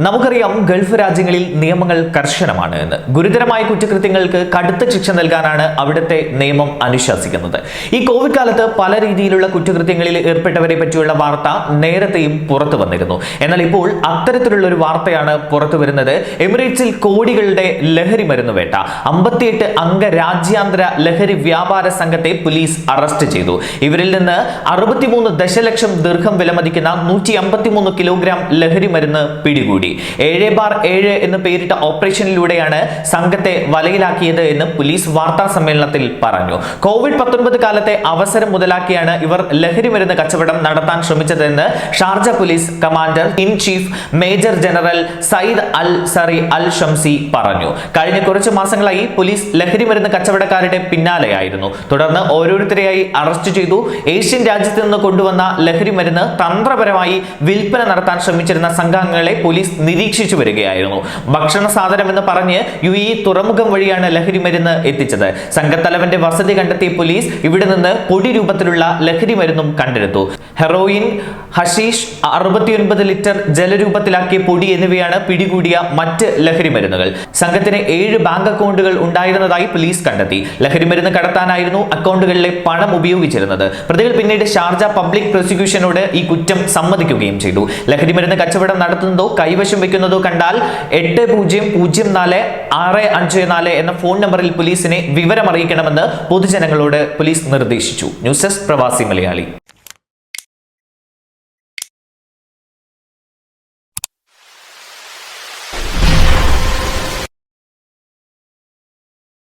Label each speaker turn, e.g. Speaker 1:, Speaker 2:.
Speaker 1: നമുക്കറിയാം ഗൾഫ് രാജ്യങ്ങളിൽ നിയമങ്ങൾ കർശനമാണ് എന്ന്. ഗുരുതരമായ കുറ്റകൃത്യങ്ങൾക്ക് കടുത്ത ശിക്ഷ നൽകാനാണ് അവിടുത്തെ നിയമം അനുശാസിക്കുന്നത്. ഈ കോവിഡ് കാലത്ത് പല രീതിയിലുള്ള കുറ്റകൃത്യങ്ങളിൽ ഏർപ്പെട്ടവരെ പറ്റിയുള്ള വാർത്ത നേരത്തെയും പുറത്തു വന്നിരുന്നു. എന്നാൽ ഇപ്പോൾ അത്തരത്തിലുള്ള ഒരു വാർത്തയാണ് പുറത്തു വരുന്നത്. എമിറേറ്റ്സിൽ കോടികളുടെ ലഹരി മരുന്ന് വേട്ട. അമ്പത്തിയെട്ട് അംഗ രാജ്യാന്തര ലഹരി വ്യാപാര സംഘത്തെ പോലീസ് അറസ്റ്റ് ചെയ്തു. ഇവരിൽ നിന്ന് അറുപത്തിമൂന്ന് ദശലക്ഷം ദീർഘം വിലമതിക്കുന്ന നൂറ്റി കിലോഗ്രാം ലഹരി മരുന്ന് പിടികൂടി. ഏഴ് ബാർ ഏഴ് എന്ന് പേരിട്ട ഓപ്പറേഷനിലൂടെയാണ് സംഘത്തെ വലയിലാക്കിയത് എന്ന് പോലീസ് വാർത്താ സമ്മേളനത്തിൽ പറഞ്ഞു. കോവിഡ് പത്തൊൻപത് കാലത്തെ അവസരം മുതലാക്കിയാണ് ഇവർ ലഹരി മരുന്ന് കച്ചവടം നടത്താൻ ശ്രമിച്ചതെന്ന് Sharjah police commander in chief major general Sayed Al Zari Al Shamsi പറഞ്ഞു. കഴിഞ്ഞ കുറച്ച് മാസങ്ങളായി പോലീസ് ലഹരി മരുന്ന് കച്ചവടക്കാരുടെ പിന്നാലെയായിരുന്നു. തുടർന്ന് ഓരോരുത്തരെയായി അറസ്റ്റ് ചെയ്തു. ഏഷ്യൻ രാജ്യത്ത് നിന്ന് കൊണ്ടുവന്ന ലഹരി മരുന്ന് തന്ത്രപരമായി വിൽപ്പന നടത്താൻ ശ്രമിച്ചിരുന്ന സംഘാംഗങ്ങളെ പോലീസ് നിരീക്ഷിച്ചു വരികയായിരുന്നു. ഭക്ഷണ സാധനം എന്ന് പറഞ്ഞ് യു ഇ തുറമുഖം വഴിയാണ് ലഹരി മരുന്ന് എത്തിച്ചത്. സംഘത്തലവന്റെ വസതി കണ്ടെത്തിയ പോലീസ് ഇവിടെ നിന്ന് പൊടി രൂപത്തിലുള്ള ലഹരി മരുന്നും കണ്ടെടുത്തു. ഹെറോയിൻ ഹഷീഷ് അറുപത്തിയൊൻപത് ലിറ്റർ ജലരൂപത്തിലാക്കിയ പൊടി എന്നിവയാണ് പിടികൂടിയ മറ്റ് ലഹരി മരുന്നുകൾ. സംഘത്തിന് ഏഴ് ബാങ്ക് അക്കൗണ്ടുകൾ ഉണ്ടായിരുന്നതായി പോലീസ് കണ്ടെത്തി. ലഹരി മരുന്ന് കടത്താനായിരുന്നു അക്കൗണ്ടുകളിലെ പണം ഉപയോഗിച്ചിരുന്നത്. പ്രതികൾ പിന്നീട് ഷാർജ പബ്ലിക് പ്രോസിക്യൂഷനോട് ഈ കുറ്റം സമ്മതിക്കുകയും ചെയ്തു. ലഹരി മരുന്ന് കച്ചവടം നടത്തുന്നതോ കൈവശം വെക്കുന്നതോ കണ്ടാൽ എട്ട് പൂജ്യം പൂജ്യം നാല് ആറ് അഞ്ച് നാല് എന്ന ഫോൺ നമ്പറിൽ പോലീസിനെ വിവരം അറിയിക്കണമെന്ന് പൊതുജനങ്ങളോട് പോലീസ് നിർദ്ദേശിച്ചു. News desk Pravasi Malayali.